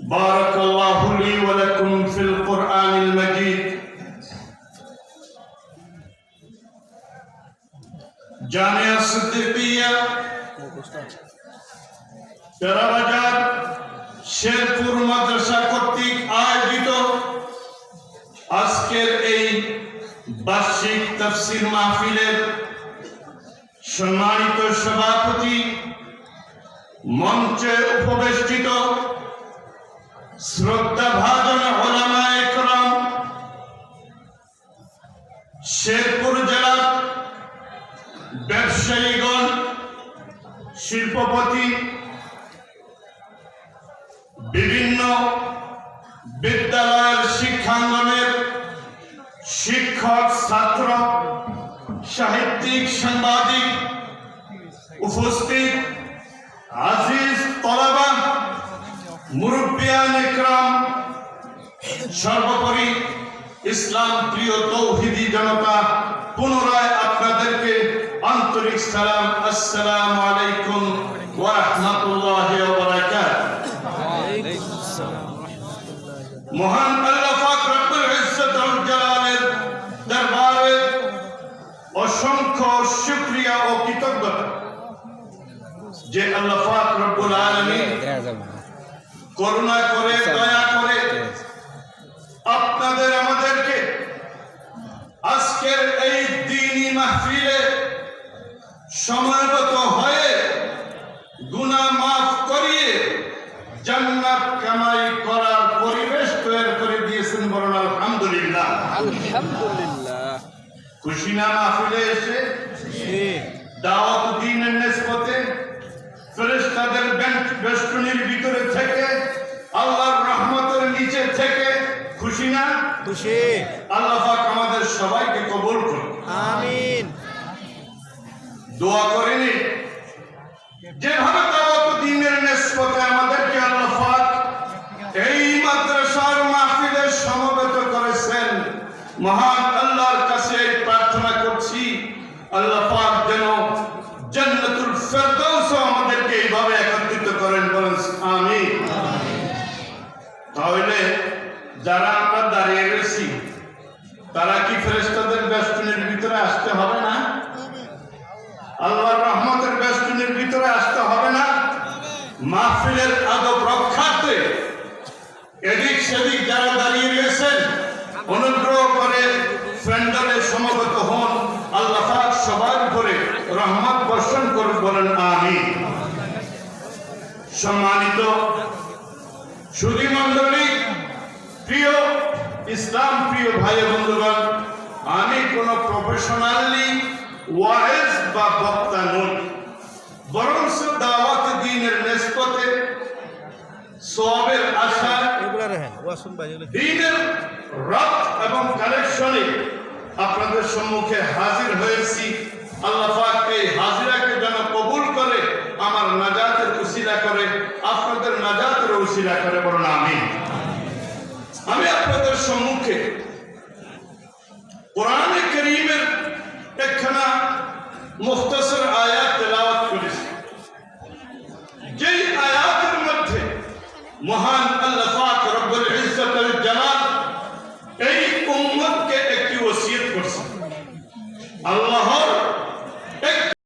بارك الله لي ولكم في القرآن المجيد জামিয়া সিদ্দিকিয়া তেরাবাজার শেরপুর মাদ্রাসা কর্তৃক আয়োজিত আজকের এই বার্ষিক তফসির মাহফিলের সম্মানিত সভাপতি মঞ্চে উপবেষ্টিত শ্রদ্ধা ভাজন একরাম শেরপুর জেলার ব্যবসায়ীগণ, শিল্পপতি, বিভিন্ন বিদ্যালয়ের শিক্ষাঙ্গনের শিক্ষক, ছাত্র, সাহিত্যিক, সাংবাদিক উপস্থিত। সর্বোপরি ইসলাম প্রিয় তৌহিদি জনতা, পুনরায় আপনাদেরকে আন্তরিক সালাম, আসসালামু আলাইকুম ওয়া মহান আল্লাহ পাক অসংখ্য শুকরিয়া ও কৃতজ্ঞতা যে আল্লাহ রব্বুল আলামিন করুণা করে দয়া করে। আপনাদের আমাদেরকে আজকের এই দিনই মাহফিলে সময়গত হয়ে গুনাহ মাফ করিয়ে জান্নাত কামাই করার পরিবেশ তৈরি করে দিয়েছেন বলুন আলহামদুলিল্লাহ। আলহামদুলিল্লাহ। খুশি না মাহফিলে এসে? দাওয়াত দিনের নেসবতে বেন- বেষ্টনীর ভিতরে থেকে আল্লাহর রহমতের নিচে থেকে খুশি না? খুশি। আল্লাহ পাক আমাদের সবাইকে কবুল করুন। আমিন। দোয়া করেনি যেভাবে দাওয়াত দিনের নেসবতে আমাদেরকে আল্লাহ পাক এই মাদ্রাসার মাহফিলে সমবেত করেছেন। মহান আল্লাহর কাছে প্রার্থনা করছি। আল্লাহ পাক যেন জান্নাতুল ফেরদাউস আমাদেরকে এইভাবে একত্রিত করেন বলেন আমিন তাহলে যারা আমরা দাঁড়িয়ে রয়েছি তারা কি ফেরেশতাদের বেষ্টনীর ভিতরে আসতে হবে না আল্লাহর রহমতের বেষ্টনীর ভিতরে আসতে হবে না মাহফিলের আদব রক্ষার্থে এদিক সেদিক যারা দাঁড়িয়ে রয়েছেন, অনুগ্রহ করে ফ্রেন্ডারে সমবেত হন, আল্লাহ সবার উপরে রহমত বর্ষণ করুন বলেন আমি সম্মানিত সুধী মন্ডলী প্রিয় ইসলাম, প্রিয় ভাই বন্ধুগণ, আমি কোন প্রফেশনালি ওয়ারেজ বা বক্তা নই। সবের আশা এগুলা রেহেন ওয়াসুন ভাই এগুলো দিনের রথ এবং কালেকশনে আপনাদের সম্মুখে হাজির হয়েছি। আল্লাহ এই হাজিরাকে যেন কবুল করে আমার নাজাতের উসিলা করে আপনাদের নাজাতের উসিলা করে বলুন আমি আমি আপনাদের সম্মুখে কোরআনে করিমের একখানা মুখতসর আয়াত